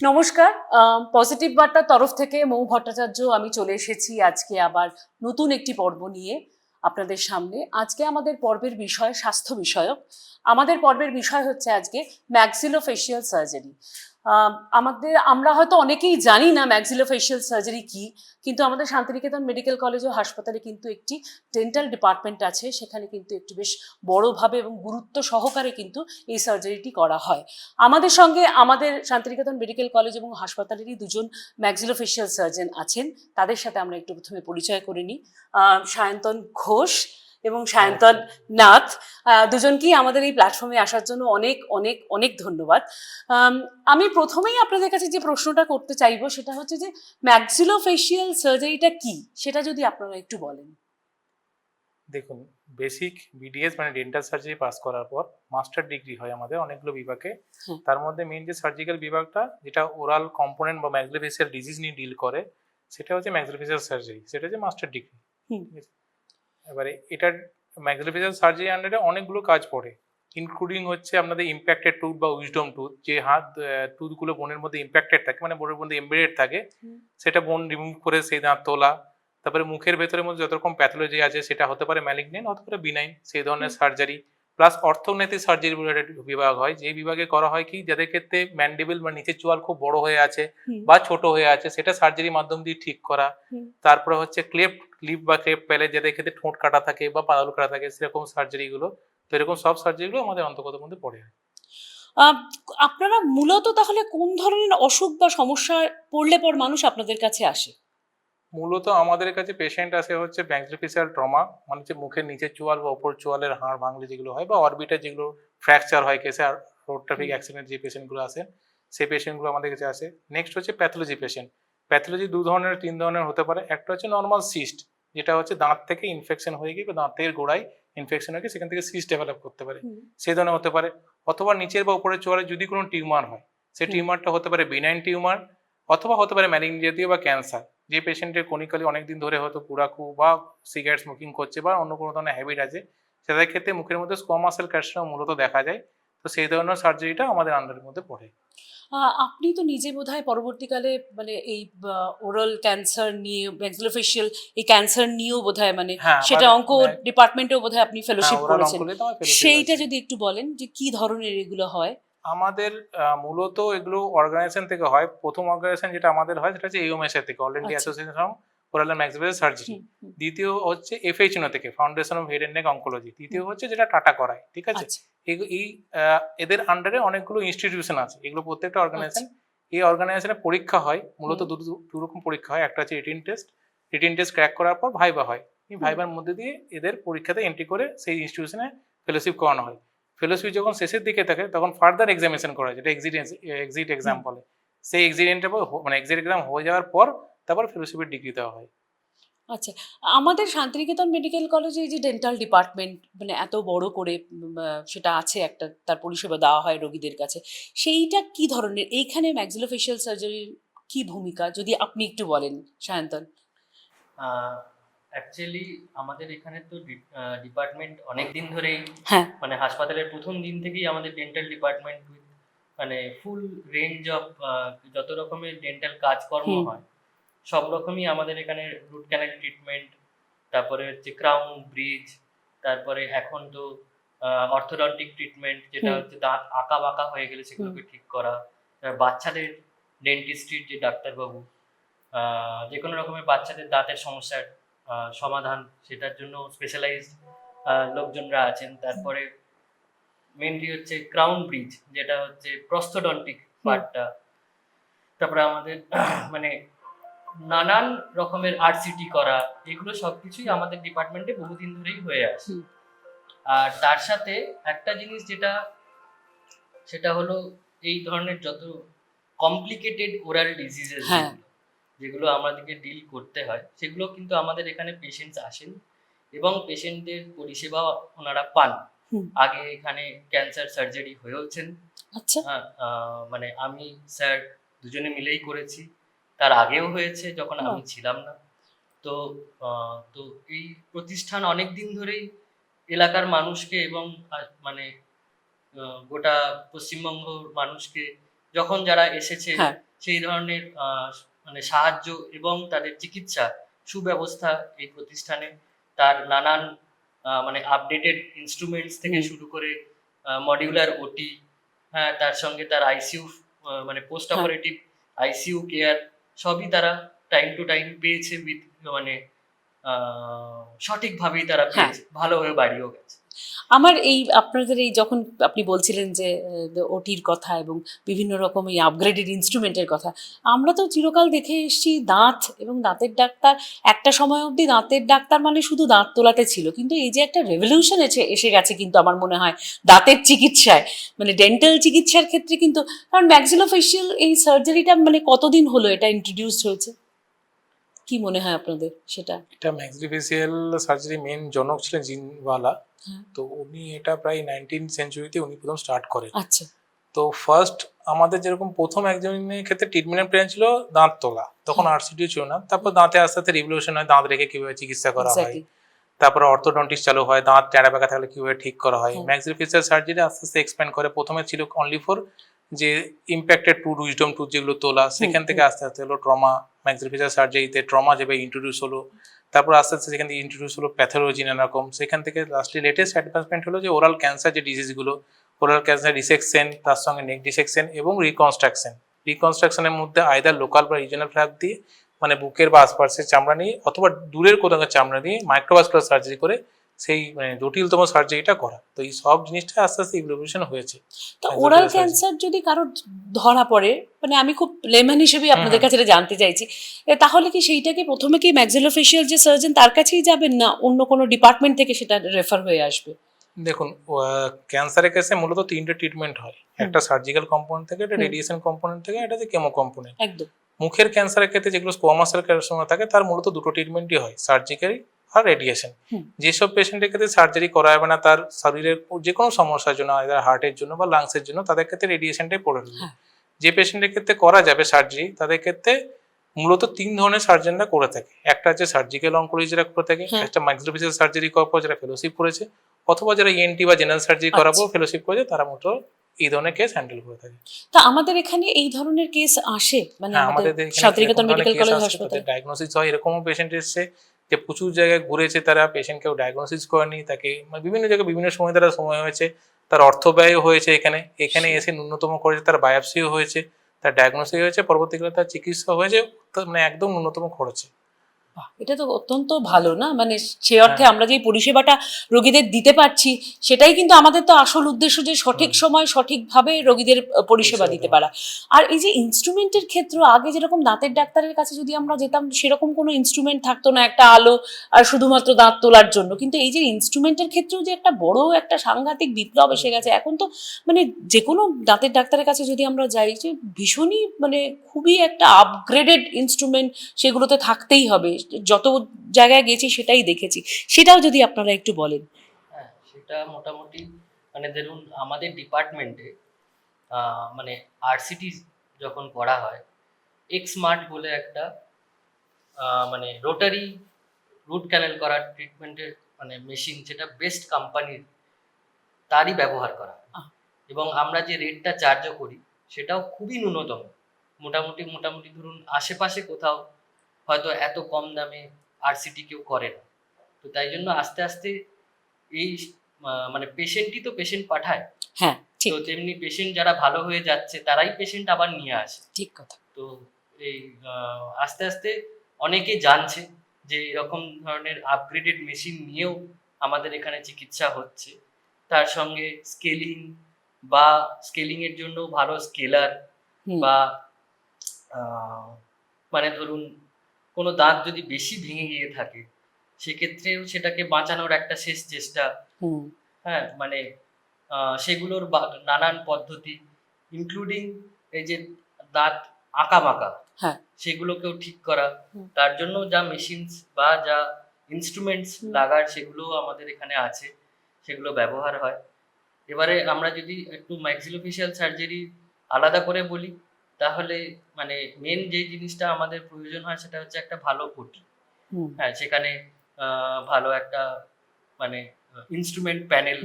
নমস্কার পজিটিভ বার্তার তরফ থেকে মৌ ভট্টাচার্য, আমি চলে এসেছি আজকে আবার নতুন একটি পর্ব নিয়ে আপনাদের সামনে। আজকে আমাদের পর্বের বিষয় স্বাস্থ্য বিষয়ক। আমাদের পর্বের বিষয় হচ্ছে আজকে ম্যাক্সিলোফেশিয়াল সার্জারি আমাদের, আমরা হয়তো অনেকেই জানি না ম্যাক্সিলোফেশিয়াল সার্জারি কি, কিন্তু আমাদের শান্তিনিকেতন মেডিকেল কলেজ ও হাসপাতালে কিন্তু একটি ডেন্টাল ডিপার্টমেন্ট আছে, সেখানে কিন্তু একটু বেশ বড়ভাবে এবং গুরুত্ব সহকারে কিন্তু এই সার্জারিটি করা হয়। আমাদের সঙ্গে আমাদের শান্তিনিকেতন মেডিকেল কলেজ এবং হাসপাতালেরই দুজন ম্যাক্সিলোফেশিয়াল সার্জন আছেন, তাদের সাথে আমরা একটু প্রথমে পরিচয় করে নিই। সায়ন্তন ঘোষ এবং সায়ন্তন নাথ দুজনকেই আমাদের এই প্ল্যাটফর্মে আসার জন্য অনেক অনেক অনেক ধন্যবাদ। আম, প্রথমেই আপনাদের কাছে যে প্রশ্নটা করতে চাইব সেটা হচ্ছে যে ম্যাক্সিলোফেশিয়াল সার্জারিটা কি? সেটা যদি আপনারা একটু বলেন। দেখুন বেসিক বিডিএস মানে ডেন্টাল সার্জারি পাস করার পর মাস্টার ডিগ্রি হয় আমাদের অনেকগুলো বিভাগে। তার মধ্যে মেইন যে সার্জিক্যাল বিভাগটা যেটা ওরাল কম্পোনেন্ট বা ম্যাক্সিলোফেসিয়াল ডিজিজ নিয়ে ডিল করে সেটা হচ্ছে ম্যাক্সিলোফেসিয়াল সার্জারি সেটা হচ্ছে মাস্টার ডিগ্রি হুম। এবারে এটার ম্যাক্সিলোফেসিয়াল সার্জারি আন্ডারে অনেকগুলো কাজ পড়ে ইনক্লুডিং হচ্ছে আপনাদের ইম্প্যাক্টেড টুথ বা উইজডম টুথ যে হাত টুথগুলো বোনের মধ্যে ইম্প্যাক্টেড থাকে মানে বোনের মধ্যে এমবেডেড থাকে সেটা বোন রিমুভ করে সেই দাঁত তোলা তারপরে মুখের ভেতরের মধ্যে যত রকম প্যাথোলজি আছে সেটা হতে পারে ম্যালিগনেন্ট হতে পারে বিনাইন সেই ধরনের সার্জারি প্লাস অর্থনৈতিক সার্জারি বিভাগ হয় যে বিভাগে করা হয় কি যাদের ক্ষেত্রে ম্যান্ডেবল বা নিচের চোয়াল খুব বড় হয়ে আছে বা ছোট হয়ে আছে সেটা সার্জারির মাধ্যম দিয়ে ঠিক করা। তারপরে হচ্ছে ক্লেপ লিপ বা ক্লেপ প্যালে যাদের ক্ষেত্রে ঠোঁট কাটা থাকে বা পাতাল কাটা থাকে সেরকম সার্জারি গুলো তো এরকম সব সার্জারিগুলো আমাদের অন্তর্গত মধ্যে পড়ে আহ, আপনারা মূলত তাহলে কোন ধরনের অসুখ বা সমস্যা পড়লে পর মানুষ আপনাদের কাছে আসে? মূলত আমাদের কাছে পেশেন্ট আসে হচ্ছে ব্যাংক্রিফিসিয়াল ট্রমা মানে হচ্ছে মুখের নিচের চোয়াল বা ওপর চোয়ালের হাড় ভাঙলে যেগুলো হয় বা অরবিটার যেগুলো ফ্র্যাকচার হয় কেসে আর রোড ট্রাফিক অ্যাক্সিডেন্ট যে পেশেন্টগুলো আসে সেই পেশেন্টগুলো আমাদের কাছে আসে। নেক্সট হচ্ছে প্যাথোলজি পেশেন্ট প্যাথোলজি দু ধরনের তিন ধরনের হতে পারে। একটা হচ্ছে নর্মাল সিস্ট যেটা হচ্ছে দাঁত থেকে ইনফেকশন হয়ে গিয়ে বা দাঁতের গোড়ায় ইনফেকশন হয়ে গিয়ে সেখান থেকে সিস্ট ডেভেলপ করতে পারে। সেই ধরনের হতে পারে। অথবা নিচের বা উপরের চোয়ালে যদি কোনো টিউমার হয় সেই টিউমারটা হতে পারে বিনাইন টিউমার অথবা হতে পারে ম্যালিগন জাতীয় বা ক্যান্সার যে পেশেন্টের কনিকালি অনেকদিন ধরে হয়তো পুরাকু বা সিগারেট স্মোকিং করছে বা অন্য কোনো ধরনের হ্যাবিট আছে সেটার ক্ষেত্রে মুখের মধ্যে স্কোমাসেল ক্যান্সার মূলত দেখা যায়। তো সেই ধরনের সার্জারিটা আমাদের আন্ডারের মধ্যে পড়ে। আপনি তো নিজে বোধহয় পরবর্তীকালে মানে এই ওরাল ক্যান্সার নিয়ে ম্যাক্সিলোফেশিয়াল এই ক্যান্সার নিয়েও বোধহয় মানে হ্যাঁ, সেটা অঙ্ক হ্যাঁ। ডিপার্টমেন্টেও বোধহয় আপনি ফেলোশিপ হ্যাঁ, করেছেন। সেইটা যদি একটু বলেন যে কি ধরনের এগুলো হয়? আমাদের মূলত এগুলো অর্গানাইজেশন থেকে হয়। প্রথম অর্গানাইজেশন যেটা আমাদের হয় সেটা হচ্ছে এওএমএস এর থেকে অল ইন্ডিয়া আচ্ছা। Association of oral and maxillofacial surgery দ্বিতীয় হচ্ছে এফএইচনো থেকে foundation of head and neck oncology তৃতীয় হচ্ছে যেটা টাটা করায় ঠিক আছে? আচ্ছা। এই- এদের আন্ডারে অনেকগুলো ইনস্টিটিউশন আছে। এগুলো প্রত্যেকটা অর্গানাইজেশন এই অর্গানাইজেশনে পরীক্ষা হয়। মূলত দু রকম পরীক্ষা হয়। একটা হচ্ছে written test written test crack করার পর ভাইবা হয়। এই ভাইবার মধ্যে দিয়ে এদের পরীক্ষাতে এন্ট্রি করে সেই ইনস্টিটিউশনে ফেলোশিপ করানো হয়। ফেলোশিপ যখন শেষের দিকে থাকে তখন ফার্দার এক্সামিনেশন করা হয় যেটা এক্সিট এক্সিট এক্সাম বলে। সেই এক্সিডেন্টের পর মানে এক্সিট এক্সাম হয়ে যাওয়ার পর তারপর ফেলোশিপের ডিগ্রি দেওয়া হয়। আচ্ছা আমাদের শান্তিনিকেতন মেডিকেল কলেজে যে ডেন্টাল ডিপার্টমেন্ট মানে এত বড় করে সেটা আছে একটা তার পরিষেবা দেওয়া হয় রোগীদের কাছে সেইটা কি ধরনের? এইখানে ম্যাক্সিলোফেশিয়াল সার্জারির কি ভূমিকা? যদি আপনি একটু বলেন সায়ন্তন। অ্যাকচুয়ালি আমাদের এখানে তো ডিপার্টমেন্ট অনেক দিন ধরেই হ্যাঁ। মানে হাসপাতালের প্রথম দিন থেকেই আমাদের ডেন্টাল ডিপার্টমেন্ট মানে ফুল রেঞ্জ অফ যত রকমের ডেন্টাল কাজকর্ম। হয় সব রকমই আমাদের এখানে রুট ক্যানাল ট্রিটমেন্ট তারপরে হচ্ছে ক্রাউন ব্রিজ তারপরে এখন তো অর্থোডন্টিক ট্রিটমেন্ট যেটা হচ্ছে দাঁত আঁকা বাঁকা হয়ে গেলে সেগুলোকে ঠিক করা বাচ্চাদের ডেন্টিস্ট্রির যে ডাক্তারবাবু যে কোনো রকমের বাচ্চাদের দাঁতের সমস্যার আহ, সমাধান সেটার জন্য স্পেশালাইজড লোকজনরা আছেন তারপরে মেনলি হচ্ছে ক্রাউন ব্রিজ যেটা হচ্ছে প্রস্থডন্টিক পার্টটা তারপরে আমাদের মানে নানান রকমের আরসিটি করা এগুলো সবকিছুই আমাদের ডিপার্টমেন্টে বহুদিন ধরেই হয়ে আসে হুম। আর তার সাথে একটা জিনিস যেটা সেটা হলো এই ধরনের যত কমপ্লিকেটেড ওরাল ডিজিজেস হ্যাঁ। যেগুলো আমাদেরকে ডিল করতে হয় সেগুলো কিন্তু আমাদের এখানে পেশেন্টস আসেন এবং পেশেন্টদের পরিষেবা ওনারা পান। আগে এখানে ক্যান্সার সার্জারি হয়েওছেন। আচ্ছা। হ্যাঁ মানে আমি স্যার দুজনে মিলেই করেছি। তার আগেও হয়েছে যখন আমি ছিলাম না। তো তো এই প্রতিষ্ঠান অনেক দিন ধরেই এলাকার মানুষকে এবং মানে গোটা পশ্চিমবঙ্গ মানুষকে যখন যারা এসেছে হ্যাঁ। সেই ধরনের আহ, মানে সাহায্য এবং তাদের চিকিৎসা সুব্যবস্থা এই প্রতিষ্ঠানে তার নানান মানে আপডেটেড ইনস্ট্রুমেন্টস থেকে শুরু করে মডিউলার ওটি হ্যাঁ তার সঙ্গে তার আইসিইউ মানে পোস্ট। অপারেটিভ আইসিইউ কেয়ার সবই তারা টাইম টু টাইম পেয়েছে উইথ মানে আহ, সঠিকভাবেই তারা হ্যাঁ। পেয়েছে ভালোভাবে বাড়িও গেছে আমার এই, আপনাদের এই যখন আপনি বলছিলেন যে ওটির কথা এবং বিভিন্ন রকম এই আপগ্রেডেড ইনস্ট্রুমেন্টের কথা, আমরা তো চিরকাল দেখে এসেছি দাঁত এবং দাঁতের ডাক্তার, একটা সময় অবধি দাঁতের ডাক্তার মানে শুধু দাঁত তোলাতে ছিল, কিন্তু এই যে একটা রেভলিউশন এসে এসে গেছে কিন্তু আমার মনে হয় দাঁতের চিকিৎসায় মানে ডেন্টাল চিকিৎসার ক্ষেত্রে কিন্তু, কারণ ম্যাক্সিলোফেশিয়াল এই সার্জারিটা মানে কতদিন হলো এটা ইন্ট্রোডিউসড হয়েছে? কি মনে হয় আপনাদের সেটা? এটা ম্যাক্সিফিসিয়াল সার্জারি মেন জনক ছিলেন জিনওয়ালা। হ্যাঁ। তো উনি এটা প্রায় নাইনটিন সেঞ্চুরিতে উনি প্রথম স্টার্ট করেন। আচ্ছা। তো ফার্স্ট আমাদের যেরকম প্রথম একজনের ক্ষেত্রে ট্রিটমেন্টের প্ল্যান ছিল দাঁত তোলা। তখন আরসিটিও ছিল না। তারপর দাঁতে আস্তে আস্তে রিভলিউশন হয় দাঁত রেখে কীভাবে চিকিৎসা করা হয়। তারপর অর্থোডন্টিক্স চালু হয় দাঁত বেঁকা থাকলে কীভাবে ঠিক করা হয়। হুম। ম্যাক্সিফিসিয়াল সার্জারি আস্তে আস্তে এক্সপ্যান্ড করে। প্রথমে ছিল অনলি ফর যে ইম্প্যাক্টেড টু উইজডম টুথ যেগুলো তোলা সেখান থেকে আস্তে আস্তে হলো ট্রমা ম্যাক্সিফিসিয়াল সার্জারিতে ট্রমা যেভাবে ইন্ট্রোডিউস হলো তারপর আস্তে আস্তে সেখান থেকে ইন্ট্রোডিউস হলো প্যাথোলজি নানা রকম সেখান থেকে লাস্টলি লেটেস্ট অ্যাডভান্সমেন্ট হলো যে ওরাল ক্যান্সার যে ডিজিজগুলো ওরাল ক্যান্সার রিসেকশন তার সঙ্গে নেক ডিসেকশন এবং রিকনস্ট্রাকশন রিকনস্ট্রাকশনের মধ্যে আয়দার লোকাল বা রিজনাল ফ্ল্যাপ দিয়ে মানে বুকের বা আশপাশের চামড়া নিয়ে অথবা দূরের কোথাও চামড়া দিয়ে মাইক্রোভাস্কুলার সার্জারি করে সেই মানে জটিলতম সার্জারিটা করা। তো এই সব জিনিসটা আস্তে আস্তে ইভলিউশন হয়েছে। তো ওরাল ক্যান্সার যদি কারও ধরা পড়ে মানে আমি খুব লেম্যান হিসেবে আপনাদের কাছে এটা জানতে চাইছি তাহলে কি সেইটাকে প্রথমে কি ম্যাক্সিলোফেশিয়াল যে সার্জন তার কাছেই যাবেন না অন্য কোনো ডিপার্টমেন্ট থেকে সেটা রেফার হয়ে আসবে? দেখুন ক্যান্সারের কেসে মূলত তিনটে ট্রিটমেন্ট হয়। একটা সার্জিক্যাল কম্পোনেন্ট থেকে একটা রেডিয়েশন কম্পোনেন্ট থেকে একটা যে কেমো কম্পোনেন্ট একদম। মুখের ক্যান্সারের ক্ষেত্রে যেগুলো স্কোয়ামাসের ক্যান্সার থাকে তার মূলত দুটো ট্রিটমেন্টই হয় সার্জিক্যাল আর রেডিয়েশন যেসব পেশেন্টের ক্ষেত্রে সার্জারি করা যাবে না তার শরীরের যে কোনো সমস্যার জন্য আইদার হার্টের জন্য বা লাংসের জন্য তাদের ক্ষেত্রে রেডিয়েশনটাই পড়ে রইল। হ্যাঁ। যে পেশেন্টের ক্ষেত্রে করা যাবে সার্জারি তাদের ক্ষেত্রে মূলত তিন ধরনের সার্জনরা করে থাকে। একটা হচ্ছে সার্জিক্যাল অঙ্কোলজি যারা করে থাকে হ্যাঁ। একটা মাইক্রোফিসিয়াল সার্জারি করার পর যারা ফেলোশিপ করেছে অথবা যারা ইএনটি বা জেনারেল সার্জারি করাবো আচ্ছা। ফেলোশিপ করেছে তারা মূলত এই ধরনের কেস হ্যান্ডেল করে থাকে। তা আমাদের এখানে এই ধরনের কেস আসে? মানে হ্যাঁ আমাদের শান্তিনিকেতন মেডিকেল কলেজ হাসপাতাল। ডায়াগনোসিস হয় এরকমও পেশেন্ট এসছে। যে প্রচুর জায়গায় ঘুরেছে তারা পেশেন্ট কেউ ডায়াগনোসিস করেনি তাকে মানে বিভিন্ন জায়গায় বিভিন্ন সময় তারা সময় হয়েছে তার অর্থ ব্যয়ও হয়েছে এখানে এখানে এসে ন্যূনতম খরচে তার বায়োপসিও হয়েছে তার ডায়াগনোসিস হয়েছে পরবর্তীকালে তার চিকিৎসা হয়েছে মানে একদম ন্যূনতম খরচে। এটা তো অত্যন্ত ভালো না? মানে সে অর্থে হ্যাঁ। আমরা যে পরিষেবাটা রোগীদের দিতে পারছি সেটাই কিন্তু আমাদের তো আসল উদ্দেশ্য যে সঠিক সময় সঠিকভাবে রোগীদের পরিষেবা পরিষেবা দিতে পারা। আর এই যে ইনস্ট্রুমেন্টের ক্ষেত্রে আগে যেরকম দাঁতের ডাক্তারের কাছে যদি আমরা যেতাম সেরকম কোনো ইনস্ট্রুমেন্ট থাকতো না একটা আলো আর শুধুমাত্র দাঁত তোলার জন্য। কিন্তু এই যে ইনস্ট্রুমেন্টের ক্ষেত্রেও যে একটা বড় একটা সাংঘাতিক বিপ্লব এসে গেছে এখন তো মানে যে কোনো দাঁতের ডাক্তারের কাছে যদি আমরা যাই যে ভীষণই মানে খুবই একটা আপগ্রেডেড ইনস্ট্রুমেন্ট সেগুলোতে থাকতেই হবে। যত জায়গায় গেছি সেটাই দেখেছি। সেটাও যদি আপনারা একটু বলেন। হ্যাঁ সেটা মোটামুটি মানে ধরুন আমাদের ডিপার্টমেন্টে মানে আরসিটি যখন করা হয় এক্স স্মার্ট বলে একটা মানে রোটারি রুট ক্যানেল করার ট্রিটমেন্টের মানে মেশিন যেটা বেস্ট কোম্পানির তারই ব্যবহার করা এবং আমরা যে রেটটা চার্জও করি সেটাও খুবই ন্যূনতম। মোটামুটি মোটামুটি ধরুন আশেপাশে কোথাও হয়তো এত কম দামে আরসিটি কেউ করে না। তো তাই জন্য আস্তে আস্তে এই মানে পেশেন্টই তো পেশেন্ট পাঠায়। হ্যাঁ তো তেমনি পেশেন্ট যারা ভালো হয়ে যাচ্ছে তারাই পেশেন্ট আবার নিয়ে আসে। ঠিক কথা। তো এই আস্তে আস্তে অনেকে জানছে যে এরকম ধরনের আপগ্রেডেড মেশিন নিয়েও আমাদের এখানে চিকিৎসা হচ্ছে। তার সঙ্গে স্কেলিং বা স্কেলিং এর জন্য ভালো স্কেলার বা আহ, মানে ধরুন কোনো দাঁত যদি বেশি ভেঙে গিয়ে থাকে সেক্ষেত্রেও সেটাকে বাঁচানোর একটা শেষ চেষ্টা। হ্যাঁ মানে সেগুলোর নানান পদ্ধতি ইনক্লুডিং এই যে দাঁত আঁকা বাঁকা হ্যাঁ। সেগুলোকেও ঠিক করা। তার জন্য যা মেশিনস বা যা ইনস্ট্রুমেন্টস লাগার সেগুলো আমাদের এখানে আছে সেগুলো ব্যবহার হয়। এবারে আমরা যদি একটু ম্যাক্সিলোফেশিয়াল সার্জারি আলাদা করে বলি তাহলে মানে মেন যে জিনিসটা আমাদের প্রয়োজন হয় সেটা হচ্ছে একটা ভালো ওটি হ্যাঁ সেখানে ভালো একটা মানে ইনস্ট্রুমেন্ট প্যানেল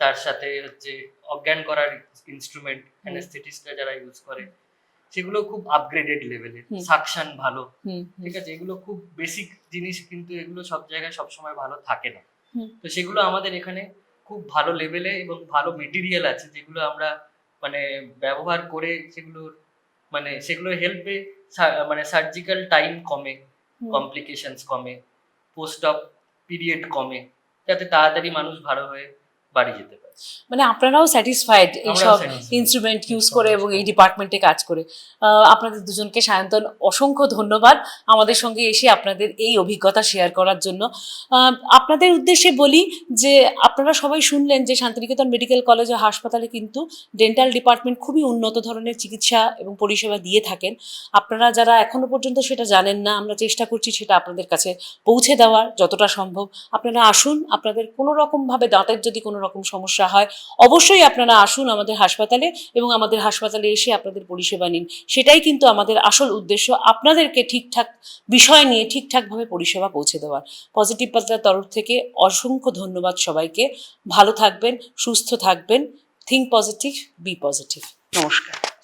তার সাথে হচ্ছে অজ্ঞান করার ইনস্ট্রুমেন্ট অ্যানাস্থেটিস্টরা যারা ইউজ করে সেগুলো খুব আপগ্রেডেড লেভেলের। সাকশন ভালো। ঠিক আছে এগুলো খুব বেসিক জিনিস কিন্তু এগুলো সব জায়গায় সবসময় ভালো থাকে না। তো সেগুলো আমাদের এখানে খুব ভালো লেভেলে এবং ভালো মেটেরিয়াল আছে যেগুলো আমরা মানে ব্যবহার করে সেগুলোর মানে সেগুলো হেল্পে মানে সার্জিক্যাল টাইম কমে কমপ্লিকেশনস কমে পোস্ট অপ পিরিয়ড কমে যাতে তাড়াতাড়ি মানুষ ভালো হয়ে বাড়ি যেতে পারে। মানে আপনারাও স্যাটিসফাইড এইসব ইনস্ট্রুমেন্ট ইউজ করে এবং এই ডিপার্টমেন্টে কাজ করে। আহ, আপনাদের দুজনকে সায়ন্তন অসংখ্য ধন্যবাদ আমাদের সঙ্গে এসে আপনাদের এই অভিজ্ঞতা শেয়ার করার জন্য। আপনাদের উদ্দেশ্যে বলি যে আপনারা সবাই শুনলেন যে শান্তিনিকেতন মেডিকেল কলেজ ও হাসপাতালে কিন্তু ডেন্টাল ডিপার্টমেন্ট খুবই উন্নত ধরনের চিকিৎসা এবং পরিষেবা দিয়ে থাকেন। আপনারা যারা এখনও পর্যন্ত সেটা জানেন না আমরা চেষ্টা করছি সেটা আপনাদের কাছে পৌঁছে দেওয়ার যতটা সম্ভব। আপনারা আসুন আপনাদের কোনো রকমভাবে দাঁতের যদি কোনো রকম সমস্যা হয়, অবশ্যই আপনারা আসুন আমাদের হাসপাতালে এবং আমাদের হাসপাতালে এসে আপনাদের পরিষেবা নিন। সেটাই কিন্তু আমাদের আসল উদ্দেশ্য, আপনাদেরকে ঠিকঠাক বিষয় নিয়ে ঠিকঠাকভাবে পরিষেবা পৌঁছে দেওয়ার। পজিটিভ পাতার তরফ থেকে অসংখ্য ধন্যবাদ সবাইকে। ভালো থাকবেন, সুস্থ থাকবেন থিঙ্ক পজিটিভ বি পজিটিভ নমস্কার।